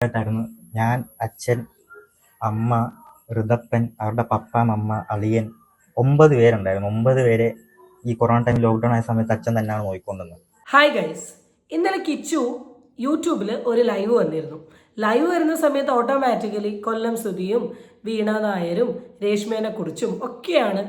ആയിട്ടായിരുന്നു ഞാൻ അച്ഛൻ അമ്മ ഋതപ്പൻ അവരുടെ പപ്പ അമ്മ അളിയൻ ഒമ്പത് പേരുണ്ടായിരുന്നു. ഒമ്പത് പേരെ ഈ കൊറോണ ടൈം ലോക്ക്ഡൗൺ ആയ സമയത്ത് അച്ഛൻ തന്നെയാണ് നോക്കിക്കൊണ്ടുവന്നത് ഹായ് ഗൈസ് ഇന്നലെ കിച്ചു യൂട്യൂബിൽ ഒരു ലൈവ് വന്നിരുന്നു. ലൈവ് വരുന്ന സമയത്ത് ഓട്ടോമാറ്റിക്കലി കൊല്ലം സുധിയും വീണ നായരും രേഷ്മേനെ കുറിച്ചും ഒക്കെയാണ്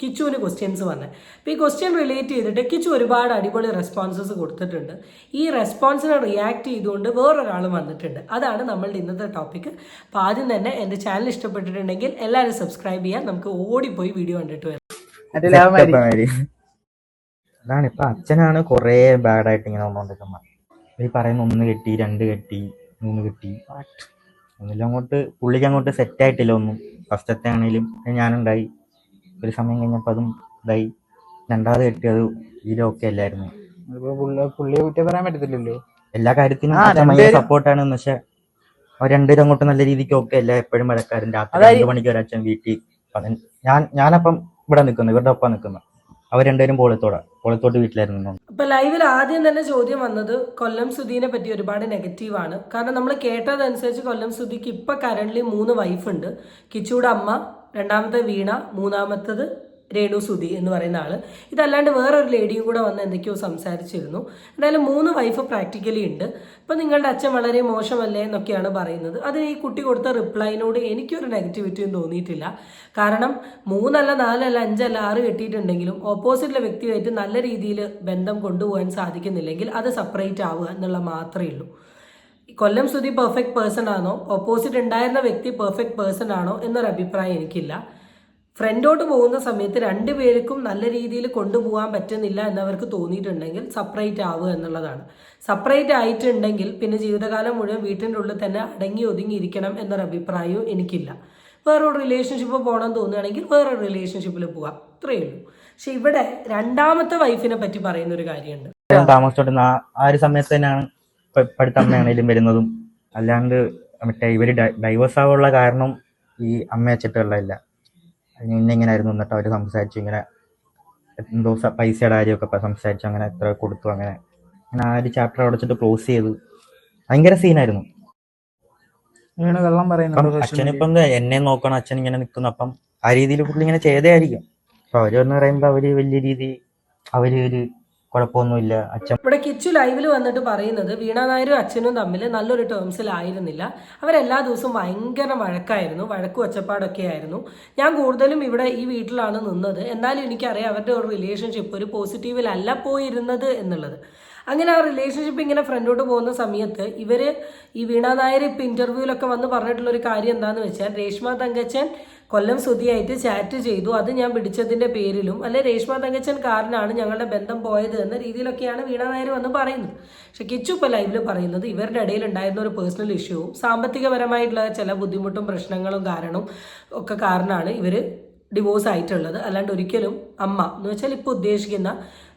കിച്ചുവിന് ക്വസ്റ്റ്യൻസ് വന്നത് അപ്പോൾ ഈ ക്വസ്റ്റ്യൻ റിലേറ്റ് ചെയ്തിട്ട് കിച്ചു ഒരുപാട് അടിപൊളി റെസ്പോൺസസ് കൊടുത്തിട്ടുണ്ട്. ഈ റെസ്പോൺസിനെ റിയാക്ട് ചെയ്തുകൊണ്ട് വേറൊരാൾ വന്നിട്ടുണ്ട്. അതാണ് നമ്മളുടെ ഇന്നത്തെ ടോപ്പിക്ക് അപ്പോൾ ആദ്യം തന്നെ എന്റെ ചാനൽ ഇഷ്ടപ്പെട്ടിട്ടുണ്ടെങ്കിൽ എല്ലാവരും സബ്സ്ക്രൈബ് ചെയ്യാം നമുക്ക് ഓടിപ്പോയി വീഡിയോ കണ്ടിട്ട് വരാം. അതാണ് ഇപ്പൊ അച്ഛനാണ് കുറേ ബാഡായിട്ട് ഇങ്ങനെ വന്നുകൊണ്ടിരിക്കുന്നത് ഈ പറയുന്ന ഒന്ന് കെട്ടി രണ്ട് കെട്ടി മൂന്ന് കെട്ടി. ഒന്നിലും അങ്ങോട്ട് പുള്ളിക്ക് അങ്ങോട്ട് സെറ്റ് ആയിട്ടില്ല ഒന്നും. ഫസ്റ്റത്തെ ആണെങ്കിലും ഞാനുണ്ടായി. ഒരു സമയം കഴിഞ്ഞപ്പോൾ അതും ഇതായി. രണ്ടാമത് കെട്ടിയത് ഇതിലും ഒക്കെ അല്ലായിരുന്നു. പുള്ളിയെ കുറ്റം പറയാൻ പറ്റത്തില്ലല്ലോ? എല്ലാ കാര്യത്തിനും സപ്പോർട്ടാണ് പക്ഷെ അവർ രണ്ടുപേരും അങ്ങോട്ട് നല്ല രീതിക്ക് ഒക്കെ അല്ല എപ്പോഴും വഴക്കാരൻ രാത്രി രണ്ടു മണിക്ക് ഒരു അച്ഛൻ വീട്ടിൽ ഞാൻ ഞാനപ്പം ഇവിടെ നിൽക്കുന്നു ഇവരുടെ ഒപ്പം നിൽക്കുന്നു അവർ രണ്ടുപേരും പോളത്തോടെ. പോളത്തോട്ട് വീട്ടിലായിരുന്നു അപ്പൊ ഇപ്പൊ ലൈവിൽ ആദ്യം തന്നെ ചോദ്യം വന്നത് കൊല്ലം സുധീനെ പറ്റി ഒരുപാട് നെഗറ്റീവ് ആണ്. കാരണം നമ്മൾ കേട്ടതനുസരിച്ച് കൊല്ലം സുധിക്ക് ഇപ്പൊ കറന്റ് മൂന്ന് വൈഫ് ഉണ്ട്. കിച്ചൂടെ അമ്മ രണ്ടാമത്തെ വീണ മൂന്നാമത്തത് രേണു സുധി എന്ന് പറയുന്ന ആൾ. ഇതല്ലാണ്ട് വേറൊരു ലേഡിയും കൂടെ വന്ന് എന്തൊക്കെയോ സംസാരിച്ചിരുന്നു. എന്തായാലും മൂന്ന് വൈഫ് പ്രാക്ടിക്കലി ഉണ്ട്. ഇപ്പൊ നിങ്ങളുടെ അച്ഛൻ വളരെ മോശമല്ലേ എന്നൊക്കെയാണ് പറയുന്നത്. അത് ഈ കുട്ടി കൊടുത്ത റിപ്ലൈനോട് എനിക്കൊരു നെഗറ്റിവിറ്റിയും തോന്നിയിട്ടില്ല. കാരണം മൂന്നല്ല നാലല്ല അഞ്ചല്ല ആറ് കെട്ടിയിട്ടുണ്ടെങ്കിലും ഓപ്പോസിറ്റിലെ വ്യക്തിയായിട്ട് നല്ല രീതിയിൽ ബന്ധം കൊണ്ടുപോകാൻ സാധിക്കുന്നില്ലെങ്കിൽ അത് സെപ്പറേറ്റ് ആവുക എന്നുള്ള മാത്രമേ ഉള്ളൂ. കൊല്ലം സ്തുതി പെർഫെക്റ്റ് പേഴ്സൺ ആണോ? ഓപ്പോസിറ്റ് ഉണ്ടായിരുന്ന വ്യക്തി പെർഫെക്റ്റ് പേഴ്സൺ ആണോ എന്നൊരു അഭിപ്രായം എനിക്കില്ല. ഫ്രണ്ടോട്ട് പോകുന്ന സമയത്ത് രണ്ടുപേർക്കും നല്ല രീതിയിൽ കൊണ്ടുപോകാൻ പറ്റുന്നില്ല എന്നവർക്ക് തോന്നിയിട്ടുണ്ടെങ്കിൽ സെപ്പറേറ്റ് ആവുക എന്നുള്ളതാണ്. സെപ്പറേറ്റ് ആയിട്ടുണ്ടെങ്കിൽ പിന്നെ ജീവിതകാലം മുഴുവൻ വീട്ടിന്റെ ഉള്ളിൽ തന്നെ അടങ്ങി ഒതുങ്ങി ഇരിക്കണം എന്നൊരു അഭിപ്രായവും എനിക്കില്ല. വേറൊരു റിലേഷൻഷിപ്പ് പോകണം തോന്നുകയാണെങ്കിൽ വേറൊരു റിലേഷൻഷിപ്പിൽ പോകാം. ഇത്രയേ ഉള്ളൂ. പക്ഷെ ഇവിടെ രണ്ടാമത്തെ വൈഫിനെ പറ്റി പറയുന്ന ഒരു കാര്യമുണ്ട് താമസിച്ചോട്ടെ ആ ഒരു സമയത്ത് തന്നെയാണ് അമ്മയാണേലും വരുന്നതും. അല്ലാണ്ട് മറ്റേ ഇവർ ഡൈവേഴ്സ് ആവാനുള്ള കാരണം ഈ അമ്മ അച്ചിട്ടുള്ളതല്ല അതിന് ഇന്ന ഇങ്ങനെ ആയിരുന്നു എന്നിട്ട് അവർ സംസാരിച്ചു. ഇങ്ങനെ എന്തോ പൈസയുടെ കാര്യമൊക്കെ സംസാരിച്ചു. അങ്ങനെ എത്ര കൊടുത്തു അങ്ങനെ. അങ്ങനെ ആ ഒരു ചാപ്റ്റർ അവിടെ വെച്ചിട്ട് ക്ലോസ് ചെയ്തു. ഭയങ്കര സീനായിരുന്നു അച്ഛനിപ്പം എന്നെ നോക്കണം. അച്ഛൻ ഇങ്ങനെ നിൽക്കുന്നു അപ്പം ആ രീതിയിൽ പുള്ളി ഇങ്ങനെ ചെയ്തേ ആയിരിക്കും അപ്പൊ അവർ എന്ന് പറയുമ്പോ അവർ വലിയ രീതി അവർ ഒരു കുഴപ്പമൊന്നുമില്ല. അച്ഛൻ ഇവിടെ കിച്ചു ലൈവിൽ വന്നിട്ട് പറയുന്നത് വീണ നായരും അച്ഛനും തമ്മിൽ നല്ലൊരു ടേംസിലായിരുന്നില്ല അവരെല്ലാ ദിവസവും ഭയങ്കര വഴക്കായിരുന്നു. വഴക്കും ഒച്ചപ്പാടൊക്കെ ആയിരുന്നു ഞാൻ കൂടുതലും ഇവിടെ ഈ വീട്ടിലാണ് നിന്നത്. എന്നാലും എനിക്കറിയാം അവരുടെ ഒരു റിലേഷൻഷിപ്പ് ഒരു പോസിറ്റീവിലല്ല പോയിരുന്നത് എന്നുള്ളത്. അങ്ങനെ ആ റിലേഷൻഷിപ്പ് ഇങ്ങനെ ഫ്രണ്ടോട്ട് പോകുന്ന സമയത്ത് ഇവർ ഈ വീണ നായർ ഇപ്പം ഇന്റർവ്യൂവിലൊക്കെ വന്ന് പറഞ്ഞിട്ടുള്ളൊരു കാര്യം എന്താണെന്ന് വെച്ചാൽ രേഷ്മ തങ്കച്ചൻ കൊല്ലം സ്തുതിയായിട്ട് ചാറ്റ് ചെയ്തു. അത് ഞാൻ പിടിച്ചതിന്റെ പേരിലും അല്ലെ രേഷ്മ തങ്കച്ചൻ കാരനാണ് ഞങ്ങളുടെ ബന്ധം പോയത് എന്ന രീതിയിലൊക്കെയാണ് വീണ നായർ വന്ന് പറയുന്നത്. പക്ഷെ കിച്ചു ഇപ്പോൾ ലൈവിൽ പറയുന്നത് ഇവരുടെ ഇടയിൽ ഉണ്ടായിരുന്ന ഒരു പേഴ്സണൽ ഇഷ്യൂവും സാമ്പത്തികപരമായിട്ടുള്ള ചില ബുദ്ധിമുട്ടും പ്രശ്നങ്ങളും കാരണവും ഒക്കെ കാരണമാണ് ഇവർ ഡിവോഴ്സ് ആയിട്ടുള്ളത്. അല്ലാണ്ട് ഒരിക്കലും അമ്മ എന്ന് വെച്ചാൽ ഇപ്പോൾ ഉദ്ദേശിക്കുന്ന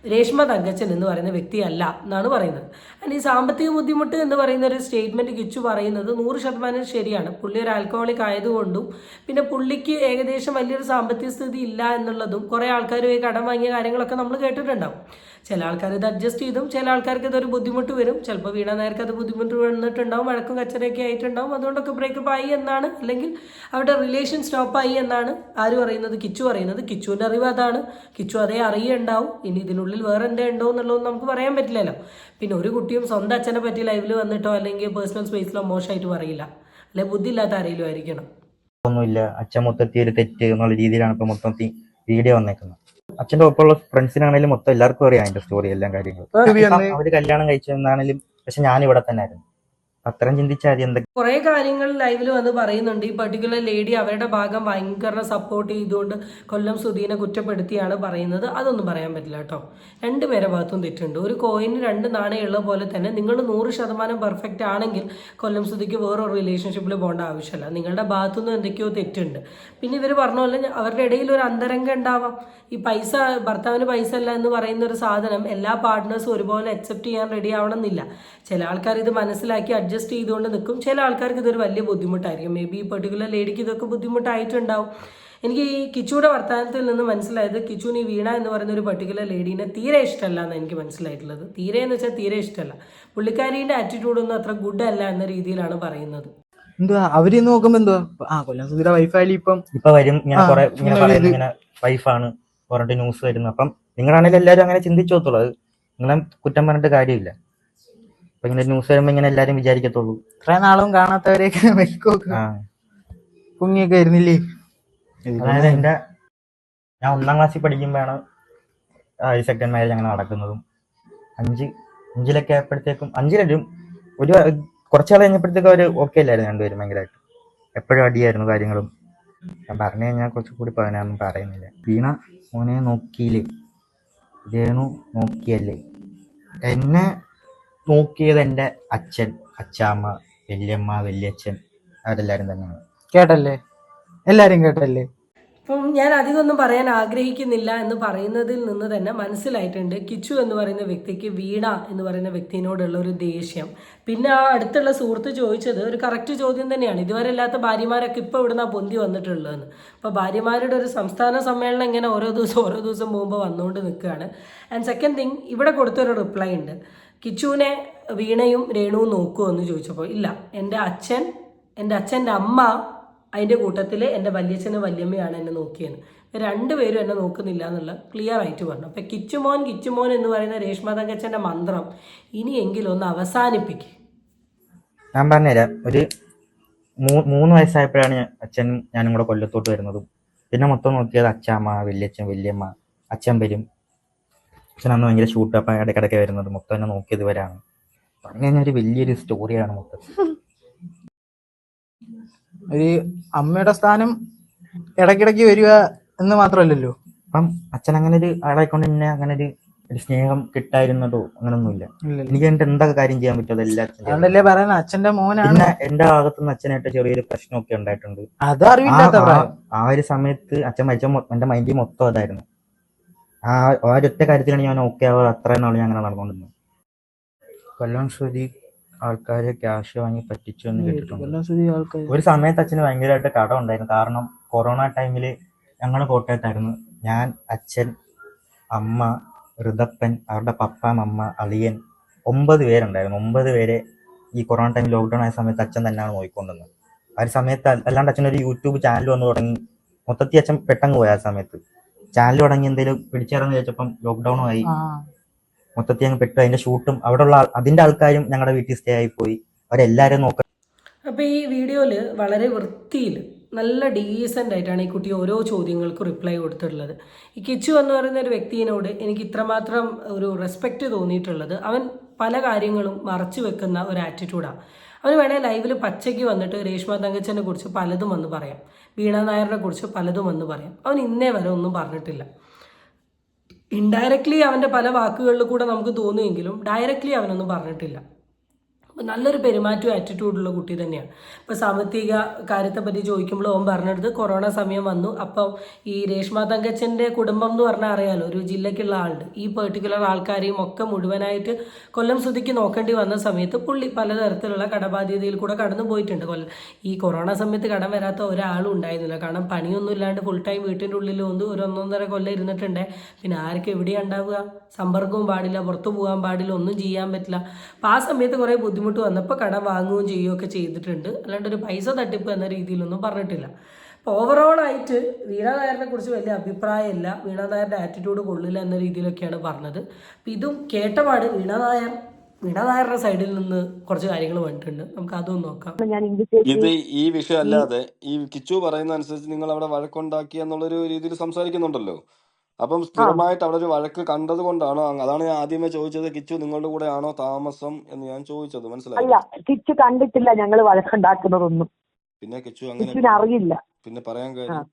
രേഷ്മ തങ്കച്ചൻ എന്ന് പറയുന്ന വ്യക്തിയല്ല എന്നാണ് പറയുന്നത്. ആൻഡ് ഈ സാമ്പത്തിക ബുദ്ധിമുട്ട് എന്ന് പറയുന്ന ഒരു സ്റ്റേറ്റ്മെന്റ് കിച്ചു പറയുന്നത് നൂറ് ശതമാനം ശരിയാണ്. പുള്ളി ഒരു ആൽക്കഹോളിക് ആയതുകൊണ്ടും പിന്നെ പുള്ളിക്ക് ഏകദേശം വലിയൊരു സാമ്പത്തിക സ്ഥിതി ഇല്ല എന്നുള്ളതും കുറേ ആൾക്കാർ കടം വാങ്ങിയ കാര്യങ്ങളൊക്കെ നമ്മൾ കേട്ടിട്ടുണ്ടാവും. ചില ആൾക്കാർ ഇത് അഡ്ജസ്റ്റ് ചെയ്തും ചില ആൾക്കാർക്ക് ഇതൊരു ബുദ്ധിമുട്ട് വരും. ചിലപ്പോൾ വീണ നേർക്ക് അത് ബുദ്ധിമുട്ട് വന്നിട്ടുണ്ടാവും വഴക്കും കച്ചറയൊക്കെ ആയിട്ടുണ്ടാവും. അതുകൊണ്ടൊക്കെ ബ്രേക്കപ്പ് ആയി എന്നാണ്. അല്ലെങ്കിൽ അവരുടെ റിലേഷൻ സ്റ്റോപ്പ് ആയി എന്നാണ് ആര് പറയുന്നത്? കിച്ചു പറയുന്നത്. കിച്ചുവിന്റെ അറിവ് അതാണ്. കിച്ചു അതേ അറിയുണ്ടാവും. ഇനി ഇതിനുള്ളിൽ വേറെ എന്താ ഉണ്ടോ എന്നുള്ളതൊന്നും നമുക്ക് പറയാൻ പറ്റില്ലല്ലോ. പിന്നെ ഒരു കുട്ടിയും സ്വന്തം അച്ഛനെ പറ്റി ലൈവിൽ വന്നിട്ടോ അല്ലെങ്കിൽ പേഴ്സണൽ സ്പേസിലോ മോശമായിട്ട് പറയില്ല. അല്ലെ? ബുദ്ധിയില്ലാത്ത ആരെങ്കിലും ആയിരിക്കണം. ഒന്നുമില്ല. അച്ഛൻ മൊത്തത്തിൽ ഒരു തെറ്റ് എന്നുള്ള രീതിയിലാണ് ഇപ്പൊ മൊത്തത്തിൽ വീഡിയോ വന്നേക്കുന്നത്. അച്ഛന്റെ ഒപ്പമുള്ള ഫ്രണ്ട്സിനാണെങ്കിലും മൊത്തം എല്ലാവർക്കും അറിയാം അതിന്റെ സ്റ്റോറി എല്ലാം കാര്യങ്ങളും. അവർ കല്യാണം. കഴിച്ചെന്നാണെങ്കിലും പക്ഷെ ഞാൻ ഇവിടെ തന്നെ ആയിരുന്നു അത്രയും ചിന്തിച്ചാൽ മതി എന്തൊക്കെ കുറേ കാര്യങ്ങൾ ലൈവിൽ വന്ന് പറയുന്നുണ്ട്. ഈ പർട്ടിക്കുലർ ലേഡി അവരുടെ ഭാഗം ഭയങ്കര സപ്പോർട്ട് ചെയ്തുകൊണ്ട് കൊല്ലം സുധീനെ കുറ്റപ്പെടുത്തിയാണ് പറയുന്നത്. അതൊന്നും പറയാൻ പറ്റില്ല കേട്ടോ. രണ്ടുപേരെ ഭാഗത്തും തെറ്റുണ്ട്. ഒരു കോയിന് രണ്ട് നാണയമുള്ള പോലെ തന്നെ നിങ്ങൾ നൂറ് ശതമാനം പെർഫെക്റ്റ് ആണെങ്കിൽ കൊല്ലം സുധിക്ക് വേറൊരു റിലേഷൻഷിപ്പിൽ പോകേണ്ട ആവശ്യമില്ല. നിങ്ങളുടെ ഭാഗത്തുനിന്ന് എന്തൊക്കെയോ തെറ്റുണ്ട്. പിന്നെ ഇവർ പറഞ്ഞ പോലെ അവരുടെ ഇടയിൽ ഒരു അന്തരംഗം ഉണ്ടാവാം. ഈ പൈസ ഭർത്താവിന് പൈസ അല്ല എന്ന് പറയുന്ന ഒരു സാധനം എല്ലാ പാർട്ട്നേഴ്സും ഒരുപോലെ അക്സെപ്റ്റ് ചെയ്യാൻ റെഡി ആവണമെന്നില്ല. ചില ആൾക്കാർ ഇത് മനസ്സിലാക്കി അഡ്ജസ്റ്റ് ചെയ്തുകൊണ്ട് നിൽക്കും. ചില ആൾക്കാർക്ക് ഇതൊരു വലിയ ബുദ്ധിമുട്ടായിരിക്കും. മേ ബി ഈ പെർട്ടിക്കുലർ ലേഡിക്ക് ഇതൊക്കെ ബുദ്ധിമുട്ടായിട്ടുണ്ടാവും. എനിക്ക് ഈ കിച്ചുടെ വർത്തമാനത്തിൽ നിന്ന് മനസ്സിലായത് കിച്ചുവിന് ഈ വീണ എന്ന് പറയുന്ന ഒരു പർട്ടിക്കുലർ ലേഡീനെ തീരെ ഇഷ്ടമല്ല എന്ന് എനിക്ക് മനസ്സിലായിട്ടുള്ളത്. തീരെ എന്ന് വെച്ചാൽ തീരെ ഇഷ്ടമല്ല. പുള്ളിക്കാരീന്റെ ആറ്റിറ്റ്യൂഡൊന്നും അത്ര ഗുഡ് അല്ല എന്ന രീതിയിലാണ് പറയുന്നത്. എന്തുവാ? അവർ നോക്കുമ്പോ എന്തുവാ? ആ കൊല്ലം സുധീര വൈഫായാലും ഇപ്പം ഇപ്പൊ വരും. ഇങ്ങനെ കുറെ ഇങ്ങനെ പറയുന്നത്. ഇങ്ങനെ വൈഫാണ് പറഞ്ഞിട്ട് ന്യൂസ് വരുന്നു. അപ്പം നിങ്ങളാണെങ്കിലും എല്ലാവരും അങ്ങനെ ചിന്തിച്ചു നോക്കുള്ളൂ അത് നിങ്ങളെ കുറ്റം പറഞ്ഞിട്ട് കാര്യമില്ല. അപ്പൊ ഇങ്ങനെ ന്യൂസ് വരുമ്പോ ഇങ്ങനെ എല്ലാരും വിചാരിക്കത്തുള്ളൂ. ഇത്ര നാളും കാണാത്തവരെയൊക്കെ മെൽക്കൊക്കെ ആയിരുന്നില്ലേ അതായത് എന്റെ ഞാൻ ഒന്നാം ക്ലാസ്സിൽ പഠിക്കുമ്പോഴാണ് ഈ സെക്കൻഡ് മാരേജ് അങ്ങനെ നടക്കുന്നതും. അഞ്ച് അഞ്ചിലൊക്കെ ആയപ്പോഴത്തേക്കും അഞ്ചിലും ഒരു കുറച്ചാൾ കഴിഞ്ഞപ്പോഴത്തേക്കും അവർ ഓക്കെ അല്ലായിരുന്നു രണ്ടുപേരും ഭയങ്കരമായിട്ട് എപ്പോഴും അടിയായിരുന്നു കാര്യങ്ങളും. ഞാൻ പറഞ്ഞു കഴിഞ്ഞാൽ കുറച്ചുകൂടി പറയാനൊന്നും പറയുന്നില്ല. വീണ മോനെ നോക്കിയില്ലേ? ഇതേനു നോക്കിയല്ലേ? എന്നെ നോക്കിയത് എന്റെ അച്ഛൻ അച്ചാമ്മ വല്യമ്മ വല്യച്ഛൻ അവരെല്ലാരും തന്നെയാണ്. കേട്ടല്ലേ? എല്ലാരും കേട്ടല്ലേ? അപ്പം ഞാൻ അധികമൊന്നും പറയാൻ ആഗ്രഹിക്കുന്നില്ല എന്ന് പറയുന്നതിൽ നിന്ന് തന്നെ മനസ്സിലായിട്ടുണ്ട്. കിച്ചു എന്ന് പറയുന്ന വ്യക്തിക്ക് വീണ എന്ന് പറയുന്ന വ്യക്തിനോടുള്ള ഒരു ദേഷ്യം. പിന്നെ ആ അടുത്തുള്ള സുഹൃത്ത് ചോദിച്ചത് ഒരു കറക്റ്റ് ചോദ്യം തന്നെയാണ്. ഇതുവരെ ഇല്ലാത്ത ഭാര്യമാരൊക്കെ ഇപ്പോൾ ഇവിടുന്ന് പൊന്തി വന്നിട്ടുള്ളതെന്ന്. അപ്പോൾ ഭാര്യമാരുടെ ഒരു സംസ്ഥാന സമ്മേളനം ഇങ്ങനെ ഓരോ ദിവസം ഓരോ ദിവസം പോകുമ്പോൾ വന്നുകൊണ്ട് നിൽക്കുകയാണ് ആൻഡ് സെക്കൻഡ് തിങ് ഇവിടെ കൊടുത്തൊരു റിപ്ലൈ ഉണ്ട്. കിച്ചുവിനെ വീണയും രേണുവും നോക്കുമോ എന്ന് ചോദിച്ചപ്പോൾ ഇല്ല എന്റെ അച്ഛൻ എന്റെ അച്ഛന്റെ അമ്മ അതിന്റെ കൂട്ടത്തിൽ എന്റെ വല്യച്ഛനും വല്യമ്മയാണ് എന്നെ നോക്കിയത് രണ്ടുപേരും എന്നെ നോക്കുന്നില്ല എന്നുള്ള ക്ലിയർ ആയിട്ട് പറഞ്ഞു. അപ്പം കിച്ചുമോൻ കിച്ചുമോൻ എന്ന് പറയുന്ന രേഷ്മ തങ്കച്ചന്റെ മന്ത്രം ഇനിയെങ്കിലും ഒന്ന് അവസാനിപ്പിക്കും. ഞാൻ പറഞ്ഞുതരാം. ഒരു മൂന്ന് വയസ്സായപ്പോഴാണ് അച്ഛനും ഞാനും കൂടെ കൊല്ലത്തോട്ട് വരുന്നതും. പിന്നെ മൊത്തം നോക്കിയത് അച്ഛാമ്മ വല്യച്ഛൻ വല്യമ്മ അച്ഛൻ വരും. അച്ഛൻ അന്ന് ഭയങ്കര ഷൂട്ട് അപ്പം ഇടയ്ക്കിടയ്ക്ക് വരുന്നത്. മൊത്തം എന്നെ നോക്കിയത് വരാണ് പറഞ്ഞു കഴിഞ്ഞാൽ ഒരു വലിയൊരു സ്റ്റോറിയാണ് മൊത്തം. ഒരു അമ്മയുടെ സ്ഥാനം ഇടയ്ക്കിടയ്ക്ക് വരിക എന്ന് മാത്രമല്ലല്ലോ? അപ്പം അച്ഛൻ അങ്ങനെ ഒരു ആളെ കൊണ്ട് എന്നെ അങ്ങനെ ഒരു ഒരു സ്നേഹം കിട്ടായിരുന്നതോ അങ്ങനൊന്നുമില്ല. എനിക്ക് എന്നിട്ട് എന്തൊക്കെ കാര്യം ചെയ്യാൻ പറ്റും അതെല്ലാം പറയുന്ന? അച്ഛന്റെ മോനാണ്. എന്റെ ഭാഗത്തുനിന്ന് അച്ഛനായിട്ട് ചെറിയൊരു പ്രശ്നമൊക്കെ ഉണ്ടായിട്ടുണ്ട്. ആ- ഒരു സമയത്ത് അച്ഛൻ മരിച്ച എന്റെ മൈൻഡിൽ മൊത്തം അതായിരുന്നു. ആ ഒരൊറ്റ കാര്യത്തിലാണ് ഞാൻ ഓക്കെ ആവുക. അത്രയും നാൾ ഞാൻ അങ്ങനെ നടന്നുകൊണ്ടിരുന്നത്. കൊല്ലം ശ്രുതി ആൾക്കാരെ ക്യാഷ് വാങ്ങി പറ്റിച്ചു എന്ന് കേട്ടിട്ടുണ്ട്. ഒരു സമയത്ത് അച്ഛന് ഭയങ്കരമായിട്ട് കടം ഉണ്ടായിരുന്നു. കാരണം കൊറോണ ടൈമിൽ ഞങ്ങൾ കോട്ടയത്തായിരുന്നു ഞാൻ അച്ഛൻ അമ്മ ഋതപ്പൻ അവരുടെ പപ്പ അമ്മ അളിയൻ ഒമ്പത് പേരുണ്ടായിരുന്നു. ഒമ്പത് പേരെ ഈ കൊറോണ ടൈമിൽ ലോക്ക്ഡൗൺ ആയ സമയത്ത് അച്ഛൻ തന്നെയാണ് നോക്കിക്കൊണ്ടിരുന്നത്. ആ ഒരു സമയത്ത് അല്ലാണ്ട് അച്ഛൻ ഒരു യൂട്യൂബ് ചാനൽ വന്നു തുടങ്ങി. മൊത്തത്തിൽ അച്ഛൻ പെട്ടെന്ന് പോയ ആ സമയത്ത്. ചാനൽ തുടങ്ങി എന്തെങ്കിലും പിടിച്ചേർന്ന് ചോദിച്ചപ്പം ലോക്ക്ഡൗണും ആയി. ആ. മൊത്തത്തിൽ അങ്ങ് പെട്ടു. അതിന്റെ ഷൂട്ടും അവിടെയുള്ള ഉള്ള അതിന്റെ ആൾക്കാരും ഞങ്ങളുടെ വീട്ടിൽ സ്റ്റേ ആയി പോയി. അവരെല്ലാരും നോക്ക അപ്പൊ ഈ വീഡിയോയിൽ വളരെ വൃത്തിയിൽ നല്ല ഡീസന്റ് ആയിട്ടാണ് ഈ കുട്ടി ഓരോ ചോദ്യങ്ങൾക്കും റിപ്ലൈ കൊടുത്തിട്ടുള്ളത്. ഈ കിച്ചു എന്ന് പറയുന്ന ഒരു വ്യക്തിയോട് എനിക്ക് ഇത്രമാത്രം ഒരു റെസ്പെക്റ്റ് തോന്നിയിട്ടുള്ളത്. അവൻ പല കാര്യങ്ങളും മറച്ചു വെക്കുന്ന ഒരു ആറ്റിറ്റ്യൂഡാണ് അവന് വേണേൽ ലൈവിൽ പച്ചയ്ക്ക് വന്നിട്ട് രേഷ്മ തങ്കച്ചനെ കുറിച്ച് പലതും വന്ന് പറയാം. വീണ നായറിനെ കുറിച്ച് പലതും വന്ന് പറയാം. അവൻ ഇന്നേ വരെ ഒന്നും പറഞ്ഞിട്ടില്ല. ഇൻഡയറക്ട്ലി അവന്റെ പല വാക്കുകളിൽ കൂടെ നമുക്ക് തോന്നുമെങ്കിലും ഡയറക്റ്റ്ലി അവനൊന്നും പറഞ്ഞിട്ടില്ല. നല്ലൊരു പെരുമാറ്റവും ആറ്റിറ്റ്യൂഡുള്ള കുട്ടി തന്നെയാണ്. ഇപ്പോൾ സാമ്പത്തിക കാര്യത്തെ കാര്യത്തെപ്പറ്റി ചോദിക്കുമ്പോൾ ഓൻ പറഞ്ഞെടുത്ത് കൊറോണ സമയം വന്നു. അപ്പം ഈ രേഷ്മ തങ്കച്ചന്റെ കുടുംബം എന്ന് പറഞ്ഞാൽ അറിയാലോ ഒരു ജില്ലയ്ക്കുള്ള ആളുണ്ട്. ഈ പെർട്ടിക്കുലർ ആൾക്കാരെയും ഒക്കെ മുഴുവനായിട്ട് കൊല്ലം സുതിക്ക് നോക്കേണ്ടി വന്ന സമയത്ത് പുള്ളി പലതരത്തിലുള്ള കടബാധ്യതയിൽ കൂടെ കടന്നു പോയിട്ടുണ്ട്. കൊല്ലം ഈ കൊറോണ സമയത്ത് കടം വരാത്ത ഒരാളും ഉണ്ടായിരുന്നില്ല. കാരണം പണിയൊന്നും ഇല്ലാണ്ട് ഫുൾ ടൈം വീട്ടിന്റെ ഉള്ളിൽ ഒന്ന് ഒരു ഒന്നൊന്നര കൊല്ലം ഇരുന്നിട്ടുണ്ട്. പിന്നെ ആർക്കും എവിടെയാണ് ഉണ്ടാവുക? സമ്പർക്കവും പാടില്ല പുറത്തു പോകാൻ പാടില്ല ഒന്നും ചെയ്യാൻ പറ്റില്ല. അപ്പോൾ ആ സമയത്ത് കുറേ ബുദ്ധിമുട്ട് വന്നപ്പോൾ കടം വാങ്ങുകയും ചെയ്യുകയൊക്കെ ചെയ്തിട്ടുണ്ട്. അല്ലാണ്ട് ഒരു പൈസ തട്ടിപ്പ് എന്ന രീതിയിലൊന്നും പറഞ്ഞിട്ടില്ല. അപ്പോൾ ഓവറോൾ ആയിട്ട് വീണ നായരിനെ കുറിച്ച് വലിയ അഭിപ്രായമില്ല. വീണ നായരുടെ ആറ്റിറ്റ്യൂഡ് കൊള്ളില്ല എന്ന രീതിയിലൊക്കെയാണ് പറഞ്ഞത്. അപ്പം ഇതും കേട്ടപാട് വീണ നായർ വീണ നായരുടെ സൈഡിൽ നിന്ന് കുറച്ച് കാര്യങ്ങൾ വന്നിട്ടുണ്ട്. നമുക്ക് അതൊന്നും നോക്കാം. ഇത് ഈ വിഷയം അല്ലാതെ ഈ കിച്ചു പറയുന്ന അനുസരിച്ച് നിങ്ങൾ അവിടെ വഴക്കുണ്ടാക്കി എന്നുള്ളൊരു രീതിയിൽ സംസാരിക്കുന്നുണ്ടല്ലോ. അപ്പം സ്ഥിരമായിട്ട് അവിടെ ഒരു വഴക്ക് കണ്ടത് കൊണ്ടാണോ? അതാണ് ഞാൻ ആദ്യമേ ചോദിച്ചത്. കിച്ചു നിങ്ങളുടെ കൂടെ ആണോ താമസം എന്ന് ഞാൻ ചോദിച്ചത്. അല്ല മനസ്സിലായോ കിച്ചു കണ്ടിട്ടില്ല ഞങ്ങൾ വഴക്കുണ്ടാക്കുന്നതൊന്നും. പിന്നെ കിച്ചു അങ്ങനെ കിച്ചുവിന് അറിയില്ല. പിന്നെ പറയാൻ. കാര്യം?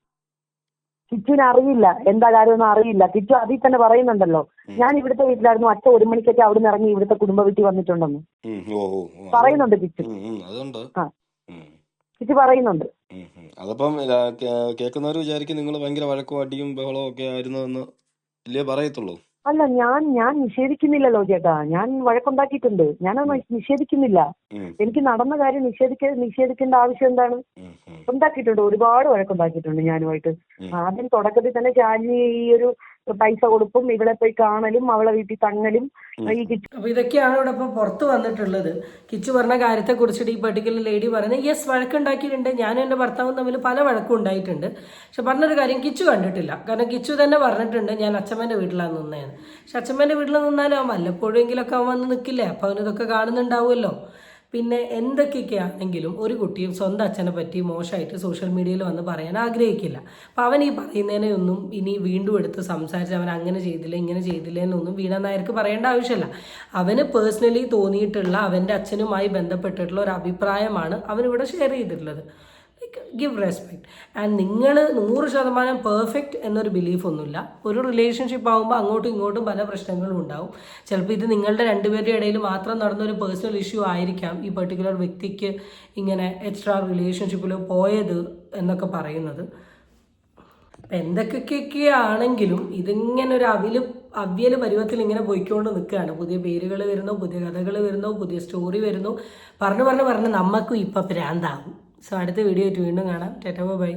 കിച്ചുവിന് അറിയില്ല. എന്താ കാര്യമൊന്നും അറിയില്ല. കിച്ചു അതിൽ തന്നെ പറയുന്നുണ്ടല്ലോ. ഞാൻ ഇവിടുത്തെ വീട്ടിലായിരുന്നു. അച്ഛൻ ഒരു മണിക്കൊക്കെ അവിടെ നിന്ന് ഇറങ്ങി ഇവിടുത്തെ കുടുംബ വീട്ടിൽ വന്നിട്ടുണ്ടെന്ന്. ഉം, ഓ ഓ. ഓ, അത് പറയുന്നുണ്ട് കിച്ചു. ഉം, ഉം, അതുണ്ട്. ആ. ഉം, കിച്ചു പറയുന്നുണ്ട്. അതപ്പം കേൾക്കുന്നവർ വിചാരിക്കും നിങ്ങൾ ഭയങ്കര വഴക്കും അടിയും ബഹളവും ഒക്കെ ആയിരുന്നു എന്ന് ഇല്ലേ പറയത്തുള്ളൂ. അല്ല ഞാൻ ഞാൻ നിഷേധിക്കുന്നില്ലല്ലോ ചേട്ടാ. ഞാൻ വഴക്കുണ്ടാക്കിയിട്ടുണ്ട്. ഞാനത് നിഷേധിക്കുന്നില്ല. എനിക്ക് നടന്ന കാര്യം നിഷേധിക്ക നിഷേധിക്കേണ്ട ആവശ്യം എന്താണ്? ഉണ്ടാക്കിയിട്ടുണ്ട്. ഒരുപാട് വഴക്കുണ്ടാക്കിയിട്ടുണ്ട് ഞാനുമായിട്ട്. ആദ്യം തുടക്കത്തിൽ തന്നെ ശാലിനി ഈ ഒരു പൈസ കൊടുക്കും ഇവിടെ പോയി കാണലും അവളെ വീട്ടിൽ തങ്ങലും ഈ കിച്ചു അപ്പോൾ ഇതൊക്കെയാണ് ഇവിടെ ഇപ്പൊ പുറത്ത് വന്നിട്ടുള്ളത്. കിച്ചു പറഞ്ഞ കാര്യത്തെ കുറിച്ചിട്ട് ഈ പെർട്ടിക്കുലർ ലേഡി പറയുന്നത് യെസ് വഴക്കുണ്ടാക്കിയിട്ടുണ്ട്. ഞാനും എന്റെ ഭർത്താവും തമ്മിൽ പല വഴക്കും ഉണ്ടായിട്ടുണ്ട്. പക്ഷെ പറഞ്ഞൊരു കാര്യം കിച്ചു കണ്ടിട്ടില്ല. കാരണം കിച്ചു തന്നെ പറഞ്ഞിട്ടുണ്ട് ഞാൻ അച്ഛമ്മന്റെ വീട്ടിലാണ് നിന്നേന്ന്. പക്ഷെ അച്ഛമ്മന്റെ വീട്ടിൽ നിന്നാലും അവൻ വല്ലപ്പോഴെങ്കിലൊക്കെ അവൻ വന്ന് നിൽക്കില്ലേ അപ്പൊ അവനിതൊക്കെ കാണുന്നുണ്ടാവുമല്ലോ. പിന്നെ എന്തൊക്കെയൊക്കെയാണെങ്കിലും ഒരു കുട്ടിയും സ്വന്തം അച്ഛനെ പറ്റി മോശമായിട്ട് സോഷ്യൽ മീഡിയയിൽ വന്ന് പറയാൻ ആഗ്രഹിക്കില്ല. അപ്പം അവൻ ഈ പറയുന്നതിനെ ഒന്നും ഇനി വീണ്ടും എടുത്ത് സംസാരിച്ച് അവൻ അങ്ങനെ ചെയ്തില്ല ഇങ്ങനെ ചെയ്തില്ല എന്നൊന്നും വീണ നായർക്ക് പറയേണ്ട ആവശ്യമില്ല. അവന് പേഴ്സണലി തോന്നിയിട്ടുള്ള അവന്റെ അച്ഛനുമായി ബന്ധപ്പെട്ടിട്ടുള്ള ഒരു അഭിപ്രായമാണ് അവനിവിടെ ഷെയർ ചെയ്തിട്ടുള്ളത്. ഗിവ് റെസ്പെക്ട് ആൻഡ് നിങ്ങൾ നൂറ് ശതമാനം പെർഫെക്റ്റ് എന്നൊരു ബിലീഫ് ഒന്നുമില്ല. ഒരു റിലേഷൻഷിപ്പ് ആകുമ്പോൾ അങ്ങോട്ടും ഇങ്ങോട്ടും പല പ്രശ്നങ്ങളും ഉണ്ടാവും. ചിലപ്പോൾ ഇത് നിങ്ങളുടെ രണ്ടുപേരുടെ ഇടയിൽ മാത്രം നടന്നൊരു പേഴ്സണൽ ഇഷ്യൂ ആയിരിക്കാം ഈ പെർട്ടിക്കുലർ വ്യക്തിക്ക് ഇങ്ങനെ എക്സ്ട്രാ റിലേഷൻഷിപ്പിൽ പോയത് എന്നൊക്കെ പറയുന്നത്. അപ്പം എന്തൊക്കെയൊക്കെ ആണെങ്കിലും ഇതിങ്ങനെ ഒരു അവിൽ അവ്യൽ പരുവത്തിൽ ഇങ്ങനെ പോയിക്കൊണ്ട് നിൽക്കുകയാണ്. പുതിയ പേരുകൾ വരുന്നു പുതിയ കഥകൾ വരുന്നു പുതിയ സ്റ്റോറി വരുന്നു. പറഞ്ഞു പറഞ്ഞു പറഞ്ഞ് നമുക്കും ഇപ്പം ഭ്രാന്താവും സോ അടുത്ത വീഡിയോ ആയിട്ട് വീണ്ടും കാണാം. ടെറ്റോ ബൈ